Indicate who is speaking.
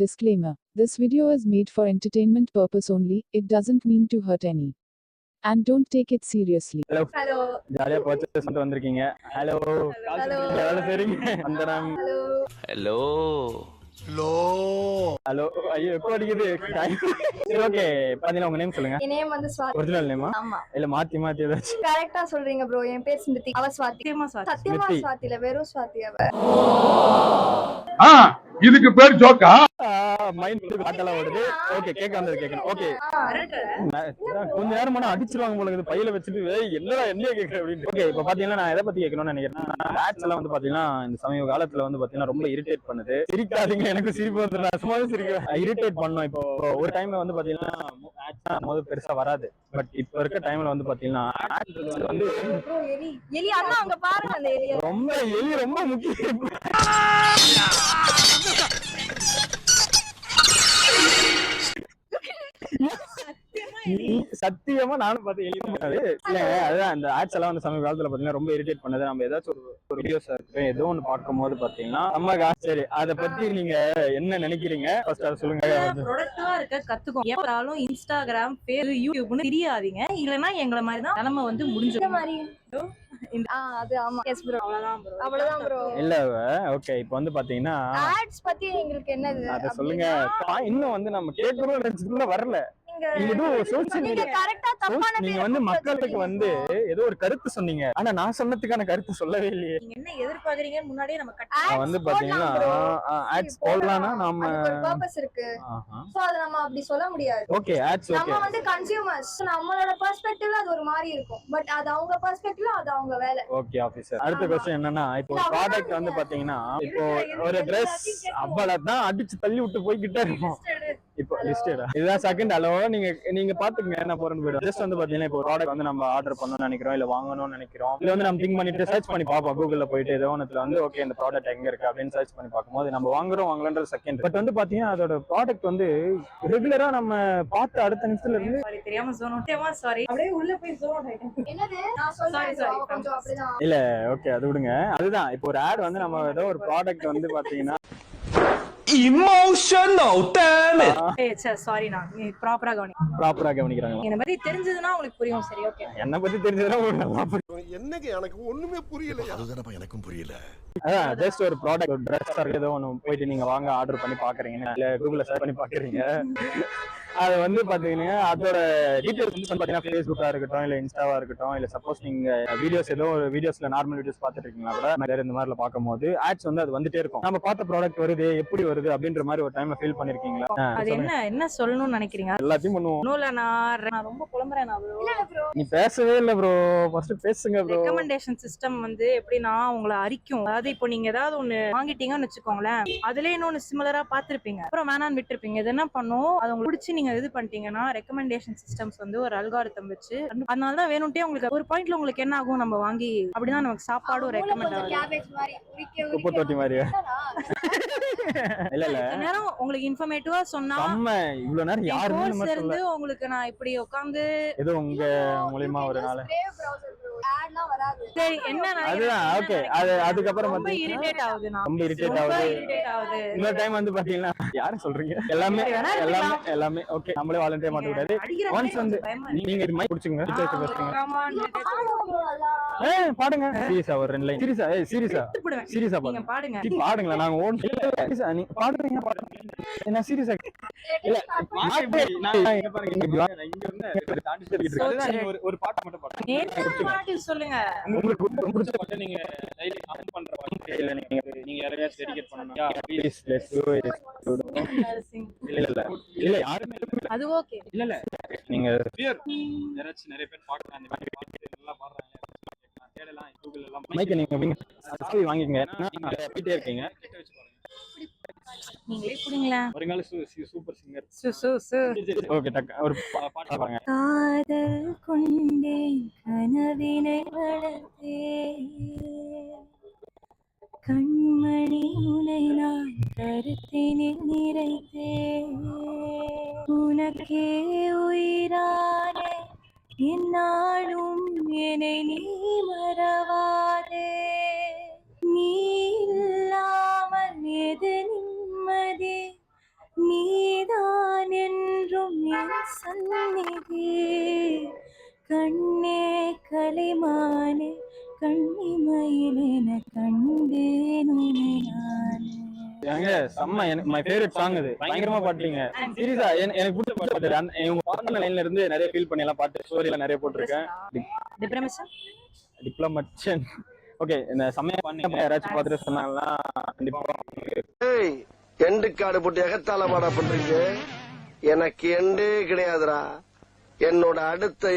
Speaker 1: Disclaimer This video is made for entertainment purpose only, it doesn't mean to hurt any. And don't take it seriously.
Speaker 2: Hello
Speaker 3: hello
Speaker 2: ஜாலியா purchase பண்ணிட்டு வந்திருக்கீங்க. Hello
Speaker 3: Hello.
Speaker 2: எவ்வளவு சரிங்க வந்தனம்
Speaker 3: hello
Speaker 4: hello
Speaker 2: hello ஐயோ எப்போ அடிக்குது. சரி ஓகே பாத்தீங்கன்னா உங்க நேம் சொல்லுங்க.
Speaker 3: என் நேம் வந்து ஸ்வாதி
Speaker 2: ஒரிஜினல் நேமா
Speaker 3: ஆமா.
Speaker 2: இல்ல மாத்தி மாத்தி ஏதாச்சும்
Speaker 3: கரெக்டா சொல்றீங்க ப்ரோ என் பேர் ஸ்மிருதி. அவ ஸ்வாதி
Speaker 5: சத்தியமா சார்
Speaker 3: சத்தியமா
Speaker 2: ஸ்மிருதி.
Speaker 3: ஸ்வாதி இல்ல வெறும் ஸ்வாதி அவ.
Speaker 4: ஆ இதுக்கு பேர் ஜோக்கா?
Speaker 2: மைண்ட் காட்டலாம் ஓடுது. ஓகே கேட்க வந்தது கேட்கணும் ஓகே கொஞ்ச நேரம் அடிச்சிருவாங்க போல இருக்குது. பையில வச்சுட்டு என்னடா என்ன கேக்குற? அப்படின்னு. ஓகே இப்போ பாத்தீங்கன்னா நான் எதை பத்தி கேட்கணும்னு நினைக்கிறேன் ஆட்ஸ் எல்லாம் வந்து பாத்தீங்கன்னா இந்த சமீப காலத்துல வந்து பாத்தீங்கன்னா ரொம்ப இரிட்டேட் பண்ணுது. சிரிக்காதீங்க எனக்கு சிரிப்பு வந்து நான் சும்மாவே சிரிக்க இரிட்டேட் பண்ணோம். இப்போ ஒரு டைம்ல வந்து பாத்தீங்கன்னா ஆட்ஸ் போது பெருசா வராது. பட் இப்போ இருக்க டைம்ல வந்து பாத்தீங்கன்னா வந்து ரொம்ப எலி ரொம்ப முக்கியம். சத்தியமா நானும் பார்த்து எழுத முடியாது இல்ல அதுதான் அந்த ஆட்ஸ் எல்லாம் வந்து சமீப காலத்துல பாத்தீங்கன்னா ரொம்ப இரிட்டேட் பண்ணது. நம்ம ஏதாச்சும் ஒரு ஒரு வீடியோஸ் இருக்கட்டும் ஏதோ ஒண்ணு பார்க்கும்போது பாத்தீங்கன்னா நம்ம சரி. அதை பத்தி நீங்க என்ன நினைக்கிறீங்க? ஃபர்ஸ்ட் அதை சொல்லுங்க.
Speaker 5: ப்ரொடக்டிவா இருக்க கத்துக்கோங்க எப்பறாலும் இன்ஸ்டாகிராம் பேஸ் யூடியூப்னு தெரியாதீங்க இல்லனா எங்களை மாதிரி தான் நிலைமை வந்து
Speaker 3: இந்த
Speaker 5: முடிஞ்சிடும்
Speaker 3: மாதிரி
Speaker 5: இந்த-
Speaker 3: ஆ அது ஆமா. எஸ் ப்ரோ
Speaker 5: அவ்வளவுதான் bro.
Speaker 3: அவ்வளவுதான் ப்ரோ
Speaker 2: இல்ல ஓகே இப்போ வந்து பாத்தீங்கன்னா
Speaker 3: ஆட்ஸ் பத்தி எங்களுக்கு என்னது?
Speaker 2: அத சொல்லுங்க. இன்னும் வந்து நம்ம கேட்கணும் நினைச்சதுக்குள்ள வரல.
Speaker 3: நீங்க
Speaker 2: வந்து மக்களுக்கு வந்து. ஏதோ ஒரு கருத்து சொன்னீங்க. ஆனா நான் சொன்னதுக்கான கருத்து சொல்லவே இல்லையே.
Speaker 5: என்ன முன்னாடியே நம்ம
Speaker 2: வந்து பாத்தீங்கன்னா. ஆட்ஸ் போடலாம்னா நம்ம
Speaker 3: பர்பஸ் இருக்கு. சோ அத நம்ம அப்படி சொல்ல முடியாது.
Speaker 2: ஓகே ஆட்ஸ் ஓகே
Speaker 3: நம்ம வந்து கன்சியூமர்ஸ் நம்மளோட பெர்ஸ்பெக்டிவ்ல அது ஒரு மாதிரி இருக்கும். பட் அது அவங்க பெர்ஸ்பெக்டிவ்ல அது அவங்க வேலை.
Speaker 2: ஓகே ஆபீசர் அடுத்த. கொஸ்டின் என்னன்னா இப்போ ப்ராடக்ட் வந்து. பாத்தீங்கன்னா இப்போ ஒரு
Speaker 3: கேட்கணும்.
Speaker 2: அவ்வளவுதான் அடிச்சு தள்ளி விட்டு போய்கிட்டே இருக்கும். இப்போ. லிஸ்டடா இதுதான் செகண்ட் ஹலோ நீங்க நீங்க பாத்துக்கங்க என்ன போறேன்னு போயிடும் ஜஸ்ட் வந்து பாத்தீங்கன்னா இப்போ ப்ராடக்ட் வந்து நம்ம ஆர்டர் பண்ணணும்னு நினைக்கிறோம் இல்ல வாங்கணும்னு நினைக்கிறோம். இல்ல வந்து நம்ம திங்க் பண்ணிட்டு சர்ச் பண்ணி பார்ப்போம் கூகுள்ல போயிட்டு ஏதோ ஒன்றுல வந்து ஓகே இந்த ப்ராடக்ட் எங்க இருக்கு அப்படின்னு சர்ச் பண்ணி பார்க்கும்போது நம்ம வாங்குறோம் வாங்கலன்றது செகண்ட் பட் வந்து பாத்தீங்கன்னா அதோட ப்ராடக்ட் வந்து ரெகுலரா நம்ம பார்த்து அடுத்த நிமிஷத்துல இருந்து
Speaker 5: சாரி தெரியாம சாரி அப்படியே உள்ள போய் ஜோன்
Speaker 2: இல்ல ஓகே அது விடுங்க. அதுதான். இப்போ ஒரு ஆட் வந்து நம்ம ஏதோ ஒரு ப்ராடக்ட் வந்து பாத்தீங்கன்னா
Speaker 4: emotional damn it
Speaker 5: ஏய் சார் சாரி நான் நீ ப்ராப்பரா கவனி
Speaker 2: ப்ராப்பரா கவனிக்கிறாங்க.
Speaker 5: இந்த மாதிரி தெரிஞ்சதுன்னா உங்களுக்கு புரியும் சரி ஓகே
Speaker 2: என்னை பத்தி தெரிஞ்சதுன்னா உங்களுக்கு.
Speaker 4: என்னங்க எனக்கு ஒண்ணுமே புரியல அதுதானப்பா எனக்கும் புரியல.
Speaker 2: ஜஸ்ட் ஒரு ப்ராடக்ட் ஒரு ட்ரெஸ் ஏதோ ஒன்று போயிட்டு நீங்க வாங்க ஆர்டர் பண்ணி பாக்குறீங்க இல்ல கூகுள்ல சர்ச் பண்ணி பாக்குறீங்க அது வந்து பாத்தீங்கன்னா அதோட டீடைல்ஸ் வந்து பாத்தீங்கன்னா ஃபேஸ்புக்கா இருக்கட்டும் இல்ல இன்ஸ்டாவா இருக்கட்டும் இல்ல சப்போஸ் நீங்க வீடியோஸ் ஏதோ ஒரு வீடியோஸ்ல நார்மல் வீடியோஸ் பார்த்துட்டு இருக்கீங்களா கூட நிறைய இந்த மாதிரில பார்க்கும்போது ஆட்ஸ் வந்து அது வந்துட்டே இருக்கும். நம்ம பார்த்த ப்ராடக்ட் வருது எப்படி வருது அப்படின்ற மாதிரி ஒரு டைம்ல ஃபீல் பண்ணிருக்கீங்களா?
Speaker 5: அது. என்ன என்ன சொல்லணும்னு நினைக்கிறீங்க?
Speaker 2: எல்லாத்தையும் பண்ணுவோம்.
Speaker 5: ஒன்றும் இல்ல நான் ரொம்ப புலம்புறேன்
Speaker 2: நீ பேசவே இல்ல ப்ரோ ஃபர்ஸ்ட் பேசுங்க ப்ரோ
Speaker 5: ரெக்கமெண்டேஷன் சிஸ்டம் வந்து எப்படின்னா உங்களை அரிக்கும். அதாவது இப்போ நீங்க ஏதாவது ஒண்ணு வாங்கிட்டீங்கன்னு வச்சுக்கோங்களேன் அதுல இன்னொன்னு சிமிலரா பார்த்திருப்பீங்க. அப்புறம் வேணான்னு விட்டுருப்பீங்க. இது என்ன பண்ணும்? அது உங்களுக்கு பிடிச்சி நீங்க இது பண்ணிட்டீங்கன்னா ரெக்கமெண்டேஷன் சிஸ்டம்ஸ் வந்து ஒரு அல்காரிதம் வச்சு அதனால தான் வேணும்ட்டே உங்களுக்கு ஒரு பாயிண்ட்ல உங்களுக்கு என்ன ஆகும் நம்ம வாங்கி அப்படிதான் நமக்கு சாப்பாடும் ரெக்கமெண்ட் ஆகும்
Speaker 3: கேபேஜ் மாதிரி உரிக்க
Speaker 2: குப்பை தொட்டி மாதிரியா? இல்ல இல்ல.
Speaker 5: நேரம் உங்களுக்கு இன்ஃபர்மேட்டிவா சொன்னா
Speaker 2: இவ்வளவு நேரம் யாருமே
Speaker 5: இருந்து உங்களுக்கு நான் இப்படி உட்காந்து
Speaker 2: ஏதோ உங்க மூலியமா ஒரு நாள்.
Speaker 5: சரி என்ன
Speaker 2: அதுதான் ஓகே அது? அதுக்கப்புறம்
Speaker 5: இரிட்டேட் ஆகுது நான்.
Speaker 2: ரொம்ப இரிட்டேட்
Speaker 5: ரொம்ப
Speaker 2: ஆகுது.
Speaker 5: இரிட்டேட் ஆகுது.
Speaker 2: இன்னொரு டைம் வந்து பாத்தீங்கன்னா யாரும் சொல்றீங்க? எல்லாமே எல்லாமே. எல்லாமே ஓகே நம்மளே வாலண்டியர் மாட்ட கூடாது.
Speaker 5: மாதிரி
Speaker 2: வந்து- நீங்க மைக் பிடிச்சுங்க
Speaker 5: இருக்கு.
Speaker 2: பேசுங்க
Speaker 5: ஆமா, irritate
Speaker 2: ஏ பாடுங்க சீரியஸா ஒரு ரெண்டு லைன் சீரியஸா ஏய் சீரியஸா. சீரியஸா
Speaker 5: நீங்க
Speaker 2: பாடுங்க.
Speaker 5: பாடுங்க
Speaker 2: பாடுங்களா? நாங்க ஓன் சீரியஸா நீ பாடுறீங்க பாடுங்க என்ன சீரியஸா இல்ல நான் இங்க பாருங்க இங்க இருந்து தாண்டி ஒரு பாட்டு மட்டும் பாடுங்க
Speaker 5: நேத்து பாட்டு சொல்லுங்க.
Speaker 2: உங்களுக்கு ரொம்ப பிடிச்ச நீங்க டெய்லி கமெண்ட் பண்ற இல்ல நீங்க நீங்க யாரையாச்சும் டெடிகேட் பண்ணனும் yeah please let's do it இல்ல இல்ல. இல்ல யாருமே
Speaker 5: அது ஓகே
Speaker 2: இல்ல இல்ல. நீங்க யாராச்சும் நிறைய பேர் பார்க்கறாங்க இந்த மாதிரி பாட்டு நல்லா பாடுறாங்க தேடலாம் கூகுள் எல்லாம் மைக்க நீங்க வாங்கிக்கங்க. ஏன்னா நீங்க போயிட்டே இருக்கீங்க. கிட்ட வச்சு பாருங்க.
Speaker 5: நீங்களே குடுங்களேன்
Speaker 2: வருங்கால சூப்பர் சிங்கர்.
Speaker 5: சு சு சு.
Speaker 2: ஓகே டக்கு ஒரு பாட்டு பாருங்க.
Speaker 5: காதல் கொண்டேன் கனவினை வளர்த்தேன். கண்மணி உனை நான் கருத்தினில் நிறைத்தேன். உனக்கே உயிரானே என்னாலும் என்னை நீ மறவாதே. சந்நிதி கண்ணே கலைமானே கண்ணிமயிலென கண்டேன் உன்னை நானே.
Speaker 2: ஏங்க செம்ம எனக்கு மை ஃபேவரட் சாங் இது. பயங்கரமா பாட்டீங்க சீரியஸா எனக்கு பிடிச்ச பாட்டு அந்த இவங்க பாடின லைன்ல இருந்து நிறைய ஃபீல் பண்ணி எல்லாம் பாட்டு ஸ்டோரியில நிறைய போட்டிருக்கேன். டிப்ளமேஷன் ஓகே இந்த சமயம் பண்ணி யாராச்சும் பார்த்துட்டு சொன்னாங்கன்னா கண்டிப்பா.
Speaker 6: ஏய் எண்டு காடு போட்டு எகத்தால மாடா பண்றீங்க. எனக்கு எண்டே கிடையாதுரா என்னோட அடுத்த